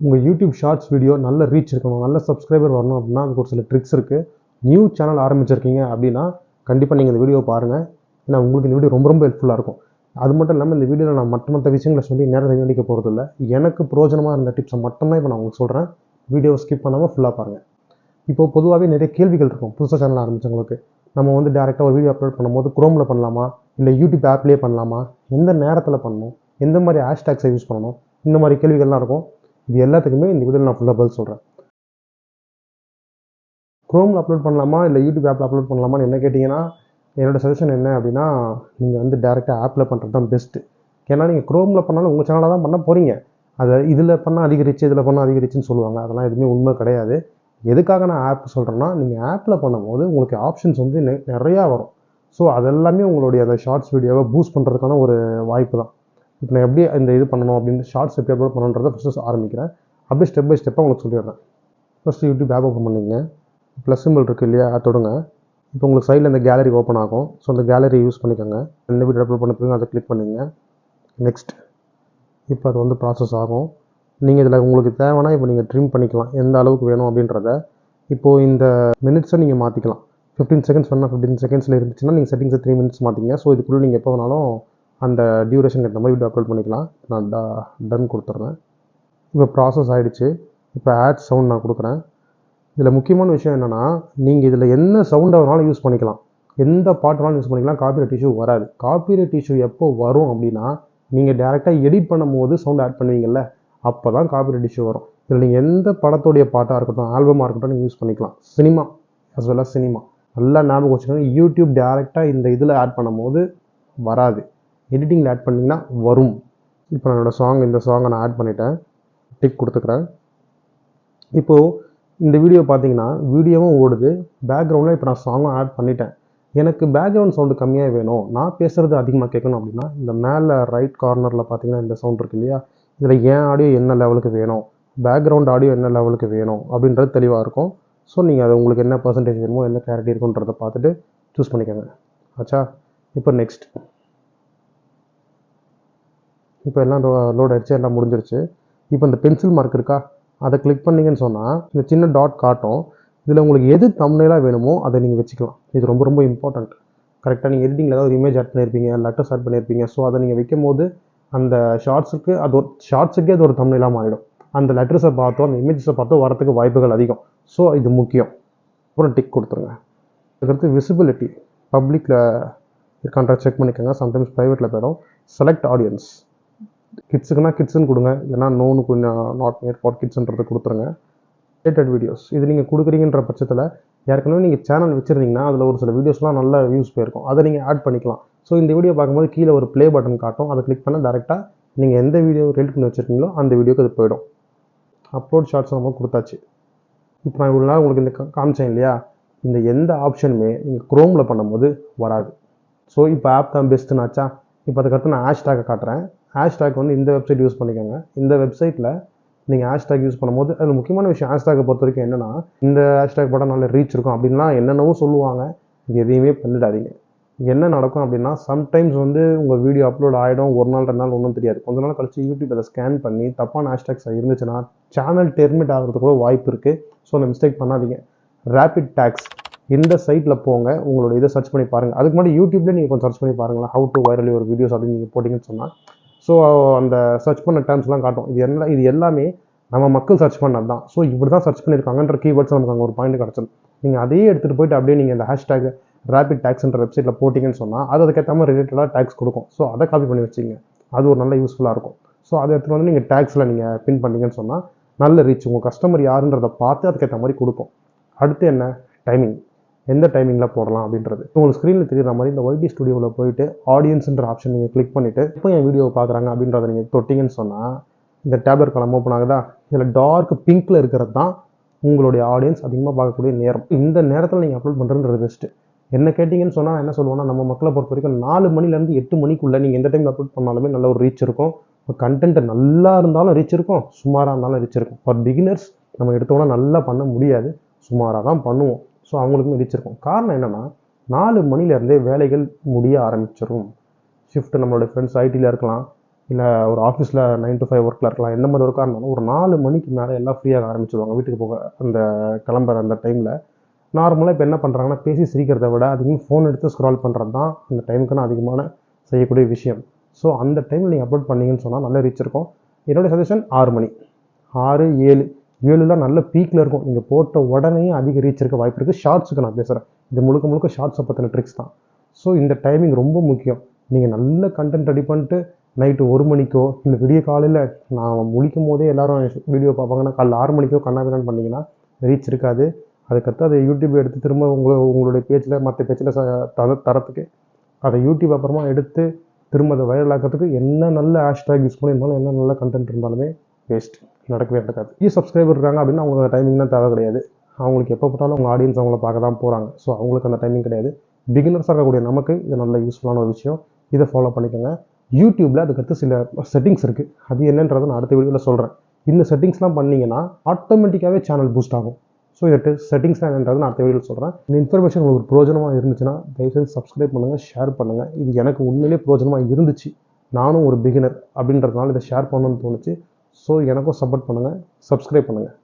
உங்கள் YouTube shorts video நல்ல reach இருக்கணும் நல்ல சப்ஸ்கிரைபர் வரணும் அப்படின்னா அதுக்கு ஒரு சில ட்ரிக்ஸ் இருக்குது நியூ சேனல் ஆரம்பிச்சிருக்கீங்க அப்படின்னா கண்டிப்பாக நீங்கள் இந்த வீடியோ பாருங்கள் ஏன்னா உங்களுக்கு இந்த வீடியோ ரொம்ப ரொம்ப ஹெல்ப்ஃபுல்லாக இருக்கும். அது மட்டும் இல்லாமல் இந்த வீடியோவில் நான் மற்ற மற்ற விஷயங்களை சொல்லி நேரத்தை வீடிக்க போகிறது இல்லை எனக்கு பிரயோஜனமாக இருந்த டிப்ஸை மட்டும்தான் இப்போ நான் உங்களுக்கு சொல்கிறேன் வீடியோ ஸ்கிப் பண்ணாமல் ஃபுல்லாக பாருங்கள் இப்போ பொதுவாகவே நிறைய கேள்விகள் இருக்கும். புதுசாக சேனல் ஆரம்பிச்சவங்களுக்கு. நம்ம வந்து டேரெக்டாக ஒரு வீடியோ அப்லோட் பண்ணும்போது குரோமில் பண்ணலாமா? இல்லை யூடியூப் ஆப்லேயே பண்ணலாமா? எந்த நேரத்தில் பண்ணணும்? எந்த மாதிரி ஹேஷ்டேக்ஸை யூஸ் பண்ணணும்? இந்த மாதிரி கேள்விகள்லாம் இருக்கும். இது எல்லாத்துக்குமே இந்த வீடியோவில் நான் ஃபுல்லாக பதில் சொல்கிறேன் குரோமில் அப்லோட் பண்ணலாமா? இல்லை யூடியூப் ஆப்பில் அப்லோட் பண்ணலாமான்னு என்ன கேட்டிங்கன்னா என்னோட சஜஷன் என்ன அப்படின்னா நீங்கள் வந்து டேரெக்டாக ஆப்பில் பண்ணுறது தான் பெஸ்ட்டு ஏன்னா நீங்கள் குரோமில் பண்ணாலும் உங்கள் சேனலாக தான் பண்ண போகிறீங்க அதை இதில் பண்ணால் அதிகரிச்சு இதில் பண்ணால் அதிகரிச்சுன்னு சொல்லுவாங்க. அதெல்லாம் எதுவுமே உண்மை கிடையாது. எதுக்காக நான் ஆப் சொல்கிறேன்னா நீங்கள் ஆப்பில் பண்ணும்போது உங்களுக்கு ஆப்ஷன்ஸ் வந்து நிறையா வரும். ஸோ அதெல்லாமே உங்களுடைய அந்த ஷார்ட்ஸ் வீடியோவை பூஸ்ட் பண்ணுறதுக்கான ஒரு வாய்ப்பு தான். இப்போ நான் எப்படி இந்த இது பண்ணணும் அப்படின்னு ஷார்ட்ஸ் எப்படி அப்லோட் பண்ணணுன்றதை ஃபஸ்ட்டு ஆரம்பிக்கிறேன். அப்படியே ஸ்டெப் பை ஸ்டெப்பாக உங்களுக்கு சொல்லிடுறேன். ஃபஸ்ட்டு யூடியூப் ஆப் ஓப்பன் பண்ணிங்க ப்ளஸ் சிம்பிள் இருக்குது இல்லையா அதை தொடுங்க. இப்போ உங்களுக்கு சைடில் இந்த கேலரி ஓப்பன் ஆகும். ஸோ அந்த கேலரி யூஸ் பண்ணிக்கோங்க. எந்த வீடியோ அப்லோட் பண்ண பிறகு அதை கிளிக் பண்ணிங்க நெக்ஸ்ட் இப்போ அது வந்து ப்ராசஸ் ஆகும். நீங்கள் இதில் உங்களுக்கு தேவைன்னா இப்போ நீங்கள் ட்ரிம் பண்ணிக்கலாம். எந்த அளவுக்கு வேணும் அப்படின்றத. இப்போது இந்த மினிட்ஸை நீங்கள் மாற்றிக்கலாம் ஃபிஃப்டீன் செகண்ட்ஸ் வேணால் ஃபிஃப்டீன் செகண்ட்ஸில் இருந்துச்சுன்னா நீங்கள் செட்டிங்ஸை த்ரீ மினிட்ஸ் மாற்றிங்க ஸோ இதுக்குள்ளே நீங்கள் எப்போ வேணாலும் அந்த டியூரேஷன் ஏற்ற மாதிரி வீடியோ அப்லோட் பண்ணிக்கலாம். நான் டன் கொடுத்துட்றேன் இப்போ ப்ராசஸ் ஆகிடுச்சு இப்போ ஆட் சவுண்ட் நான் கொடுக்குறேன். இதில் முக்கியமான விஷயம் என்னென்னா நீங்கள் இதில் என்ன சவுண்டை வேணாலும் யூஸ் பண்ணிக்கலாம். எந்த பாட்டு வேணாலும் யூஸ் பண்ணிக்கலாம். காப்பிரைட் இஷ்யூ வராது. காப்பிரைட் இஷ்யூ எப்போ வரும் அப்படின்னா நீங்கள் டேரெக்டாக எடிட் பண்ணும்போது சவுண்ட் ஆட் பண்ணுவீங்கள்ல அப்போ தான் காப்பிரைட் இஷ்யூ வரும். இதில் நீங்கள் எந்த படத்துடைய பாட்டாக இருக்கட்டும் ஆல்பமாக இருக்கட்டும் நீங்கள் யூஸ் பண்ணிக்கலாம். Cinema as well as cinema. நல்லா ஞாபகம் வச்சுக்கோங்க. யூடியூப் டேரெக்டாக இந்த இதில் ஆட் பண்ணும்போது வராது. எடிட்டிங்கில் ஆட் பண்ணிங்கன்னா வரும். இப்போ நான் என்னோட சாங் இந்த சாங்கை நான் ஆட் பண்ணிட்டேன். டிக் கொடுத்துக்கிறேன். இப்போது இந்த வீடியோ பார்த்தீங்கன்னா வீடியோவும் ஓடுது. பேக்ரவுண்டில் இப்போ நான் சாங்கும் ஆட் பண்ணிட்டேன். எனக்கு பேக்ரவுண்ட் சவுண்டு கம்மியாக வேணும். நான் பேசுகிறது அதிகமாக கேட்கணும் அப்படின்னா இந்த மேலே ரைட் கார்னரில் பார்த்தீங்கன்னா இந்த சவுண்ட் இருக்கு இல்லையா? இதில் ஏன் ஆடியோ என்ன லெவலுக்கு வேணும்? பேக்ரவுண்ட் ஆடியோ என்ன லெவலுக்கு வேணும்? அப்படின்றது தெளிவாக இருக்கும். ஸோ நீங்கள் அது உங்களுக்கு என்ன பர்சன்டேஜ் வேணுமோ என்ன கிளாரிட்டி இருக்குன்றதை பார்த்துட்டு சூஸ் பண்ணிக்கோங்க. ஆச்சா? இப்போ நெக்ஸ்ட் இப்போ எல்லாம் லோட் ஆயிடுச்சு எல்லாம் முடிஞ்சிருச்சு. இப்போ இந்த பென்சில் மார்க் இருக்கா? அதை கிளிக் பண்ணீங்கன்னு சொன்னால் இந்த சின்ன டாட் காட்டும். இதில் உங்களுக்கு எது தம்னைலாக வேணுமோ அதை நீங்கள் வச்சுக்கலாம். இது ரொம்ப ரொம்ப இம்பார்ட்டண்ட் கரெக்டாக நீங்கள் எடிட்டிங்கில் ஏதாவது ஒரு இமேஜ் ஆட் பண்ணியிருப்பீங்க லெட்டர்ஸ் ஆட் பண்ணியிருப்பீங்க ஸோ அதை நீங்கள் வைக்கும் போது அந்த ஷார்ட்ஸுக்கு அது ஒரு ஷார்ட்ஸுக்கே அது ஒரு தம்னைலாக மாறிடும். அந்த லெட்டர்ஸை பார்த்தோ அந்த இமேஜஸை பார்த்தோ வரத்துக்கு வாய்ப்புகள் அதிகம். ஸோ இது முக்கியம். அப்புறம் டிக் கொடுத்துருங்க. அதுக்கடுத்து விசிபிலிட்டி பப்ளிக்கில் இருக்கான்ற செக் பண்ணிக்கோங்க. சம்டைம்ஸ் ப்ரைவேட்டில் போயிடும். செலக்ட் ஆடியன்ஸ் கிட்ஸுக்குன்னா கிட்ஸுன்னு கொடுங்க இல்லைனா நோனு கொஞ்சம் நாட் மேட் ஃபார் கிட்ஸ்ன்றது கொடுத்துருங்க. ரிலேட்டட் வீடியோஸ் இது நீங்கள் கொடுக்குறீங்கன்ற பட்சத்தில் ஏற்கனவே நீங்கள் சேனல் வச்சுருந்தீங்கன்னா அதில் ஒரு சில வீடியோஸ்லாம் நல்ல வியூஸ் போயிருக்கும். அதை நீங்கள் ஆட் பண்ணிக்கலாம். ஸோ இந்த வீடியோ பார்க்கும்போது கீழே ஒரு ப்ளே பட்டன் காட்டும். அதை கிளிக் பண்ணால் டேரெக்டாக நீங்கள் எந்த வீடியோ ரெடி பண்ணி வச்சுருக்கீங்களோ அந்த வீடியோக்கு அது போயிடும். அப்லோட் ஷார்ட்ஸ் நம்ம கொடுத்தாச்சு. இப்போ நான் இவ்வளோ நாள் உங்களுக்கு இந்த கா- காமிச்சேன் இல்லையா? இந்த எந்த ஆப்ஷனுமே நீங்கள் க்ரோமில் பண்ணும்போது வராது. ஸோ இப்போ ஆப் தான் பெஸ்ட்டுனாச்சா இப்போ அதுக்கடுத்து நான் ஹேஷ்டேக்கை காட்டுறேன். ஹேஷ்டேக் வந்து இந்த வெப்சைட் யூஸ் பண்ணிக்கோங்க. இந்த வெப்சைட்டில் நீங்கள் ஹேஷ்டேக் யூஸ் பண்ணும்போது அது முக்கியமான விஷயம் ஹேஷ்டேக்கை பொறுத்த வரைக்கும் என்னென்னா இந்த ஹேஷ்டேக் போட்டால் நல்ல ரீச் இருக்கும் அப்படின்லாம் என்னென்னவோ சொல்லுவாங்க. இது எதையுமே பண்ணிடாதீங்க. என்ன நடக்கும் அப்படின்னா சம்டைம்ஸ் வந்து உங்கள் வீடியோ அப்லோட் ஆகிடும் ஒரு நாள் ரெண்டு நாள் ஒன்றும் தெரியாது. கொஞ்ச நாள் கழிச்சு யூடியூப் அதை ஸ்கேன் பண்ணி தப்பான ஹேஷ்டேக்ஸ் இருந்துச்சுன்னா சேனல் டெர்மிட் ஆகிறது கூட வாய்ப்பு இருக்குது ஸோ அந்த மிஸ்டேக் பண்ணாதீங்க. ரேபிட் டேக்ஸ் இந்த சைட்டில் போங்க. உங்களோட இதை சர்ச் பண்ணி பாருங்கள் அதுக்கு முன்னாடி யூடியூப்லேயே நீங்கள் கொஞ்சம் சர்ச் பண்ணி பாருங்களேன். ஹவு டு வைரல் ஒரு வீடியோஸ் அப்படின்னு நீங்கள் போட்டிங்கன்னு சொன்னால் ஸோ அந்த சர்ச் பண்ண டேர்ம்ஸ்லாம் காட்டும். இது என்ன இது எல்லாமே நம்ம மக்கள் சர்ச் பண்ணது தான் ஸோ இப்படி தான் சர்ச் பண்ணியிருக்காங்கன்ற கீவேர்ட்ஸ் நமக்கு அங்கே ஒரு பாயிண்ட் கிடச்சிடும் நீங்கள் அதையே எடுத்துகிட்டு போயிட்டு அப்படியே நீங்கள் இந்த ஹேஷ்டேக் ரேபிட் டேக்ஸ்ன்ற வெப்சைட்டில் போட்டிங்கன்னு சொன்னால் அது அதுக்கேற்ற மாதிரி ரிலேட்டடாக டேக்ஸ் கொடுக்கும். ஸோ அதை காப்பி பண்ணி வச்சிங்க. அது ஒரு நல்ல யூஸ்ஃபுல்லாக இருக்கும். ஸோ அதை எடுத்துகிட்டு வந்து நீங்கள் டேக்ஸில் நீங்கள் பின் பண்ணீங்கன்னு சொன்னால் நல்ல ரீச் உங்கள் கஸ்டமர் யாருன்றதை பார்த்து அதுக்கேற்ற மாதிரி கொடுக்கும். அடுத்து என்ன? டைமிங் எந்த டைமிங்கில் போடலாம் அப்படின்றது. உங்களுக்கு ஸ்க்ரீனில் தெரியுற மாதிரி இந்த ஒய்டி ஸ்டுடியோவில் போயிட்டு ஆடியன்ஸ்ன்ற ஆப்ஷன் நீங்கள் கிளிக் பண்ணிவிட்டு இப்போ என் வீடியோ பார்க்குறாங்க அப்படின்றத நீங்கள் தொட்டிங்கன்னு சொன்னால் இந்த டேப்லெட் காலம் ஓப்பன் ஆகுதா? இதில் டார்க் பிங்க்கில் இருக்கிறது தான் உங்களுடைய ஆடியன்ஸ் அதிகமாக பார்க்கக்கூடிய நேரம். இந்த நேரத்தில் நீங்கள் அப்லோட் பண்ணுறது பெஸ்ட்டு என்ன கேட்டிங்கன்னு சொன்னால் நான் என்ன சொல்லுவேன்னா நம்ம மக்களை பொறுத்த வரைக்கும் நாலு மணிலேருந்து எட்டு மணிக்குள்ளே நீங்கள் எந்த டைமில் அப்லோட் பண்ணாலுமே நல்ல ஒரு ரீச் இருக்கும். கண்டென்ட் நல்லா இருந்தாலும் ரீச் இருக்கும் சுமாராக இருந்தாலும் ரீச் இருக்கும். ஃபார் பிகினர்ஸ் நம்ம எடுத்தோம்னா நல்லா பண்ண முடியாது. சுமாராக தான் பண்ணுவோம். ஸோ அவங்களுக்குமே ரீச் இருக்கும் காரணம் என்னென்னா நாலு மணிலேருந்தே வேலைகள் முடிய ஆரம்பிச்சிடும் ஷிஃப்ட் நம்மளோட ஃப்ரெண்ட்ஸ் ஐடியில் இருக்கலாம் இல்லை ஒரு ஆஃபீஸில் நைன் டு ஃபைவ் ஒர்க்கில் இருக்கலாம் எந்த மாதிரி ஒர்க்காக இருந்தாலும் ஒரு நாலு மணிக்கு மேலே எல்லாம் ஃப்ரீயாக ஆரம்பிச்சிடுவாங்க வீட்டுக்கு போக அந்த கிளம்புற அந்த டைமில் நார்மலாக இப்போ என்ன பண்ணுறாங்கன்னா பேசி சிரிக்கிறத விட அதிகமாக ஃபோன் எடுத்து ஸ்க்ரால் பண்ணுறது தான் இந்த நான் அதிகமான செய்யக்கூடிய விஷயம். ஸோ அந்த டைமில் நீங்கள் அப்லோட் பண்ணீங்கன்னு சொன்னால் நல்லா ரீச் இருக்கும். என்னோட சஜஷன் ஆறு மணி. ஆறு ஏழு. ஏழுலாம் நல்ல பீக்கில் இருக்கும். நீங்கள் போட்ட உடனே அதிக ரீச் இருக்க. வாய்ப்பு இருக்குது ஷார்ட்ஸுக்கு நான் பேசுகிறேன் இது முழுக்க முழுக்க ஷார்ட்ஸை பற்றின ட்ரிக்ஸ் தான். ஸோ இந்த டைமிங் ரொம்ப முக்கியம். நீங்கள் நல்ல கண்டென்ட் ரெடி பண்ணிட்டு நைட்டு ஒரு மணிக்கோ இல்லை விடிய காலையில் நான் முழிக்கும் போதே எல்லோரும் வீடியோ பார்ப்பாங்கன்னா காலைல ஆறு மணிக்கோ கண்ணாபிரான் பண்ணிங்கன்னா ரீச் இருக்காது. அதுக்கடுத்து அதை யூடியூப் எடுத்து திரும்ப உங்களை உங்களுடைய பேஜில் மற்ற பேஜில் தர தரத்துக்கு அதை யூடியூப் அப்புறமா எடுத்து திரும்ப அதை வைரல் ஆக்கிறதுக்கு என்ன நல்ல ஹேஷ்டேக் யூஸ் பண்ணியிருந்தாலும் என்ன நல்ல கண்டென்ட் இருந்தாலுமே வேஸ்ட்டு நடக்கவே நடக்காது. ஈ சப்ஸ்கிரைபர் இருக்காங்க அப்படின்னா அவங்களுக்கு அந்த டைமிங் தான் தேவை கிடையாது. அவங்களுக்கு எப்போ போட்டாலும் அவங்க ஆடியன்ஸ் அவங்கள பார்க்க தான் போகிறாங்க ஸோ அவங்களுக்கு அந்த டைமிங் கிடையாது. பிகினர்ஸாக இருக்கக்கூடிய நமக்கு இது நல்ல யூஸ்ஃபுல்லான ஒரு விஷயம். இதை ஃபாலோ பண்ணிக்கோங்க. யூடியூப்பில் அதுக்கடுத்து சில செட்டிங்ஸ் இருக்குது அது என்னன்றதை நான் அடுத்த வீடியோவில் சொல்கிறேன் இந்த செட்டிங்ஸ்லாம் பண்ணீங்கன்னா ஆட்டோமேட்டிக்காகவே சேனல் பூஸ்ட் ஆகும். ஸோ இது செட்டிங்ஸ் என்னன்றது நான் அடுத்த வீடியோவில் சொல்கிறேன் இந்த இன்ஃபர்மேஷன் உங்களுக்கு பிரோஜனமாக இருந்துச்சுன்னா தயவுசெய்து சப்ஸ்கிரைப் பண்ணுங்கள் ஷேர் பண்ணுங்கள் இது எனக்கு உண்மையிலே பிரோஜனமாக இருந்துச்சு. நானும் ஒரு பிகினர் அப்படின்றதுனால இதை ஷேர் பண்ணணும்னு தோணுச்சு. ஸோ எனக்கும் சப்போர்ட் பண்ணுங்கள் சப்ஸ்கிரைப் பண்ணுங்கள்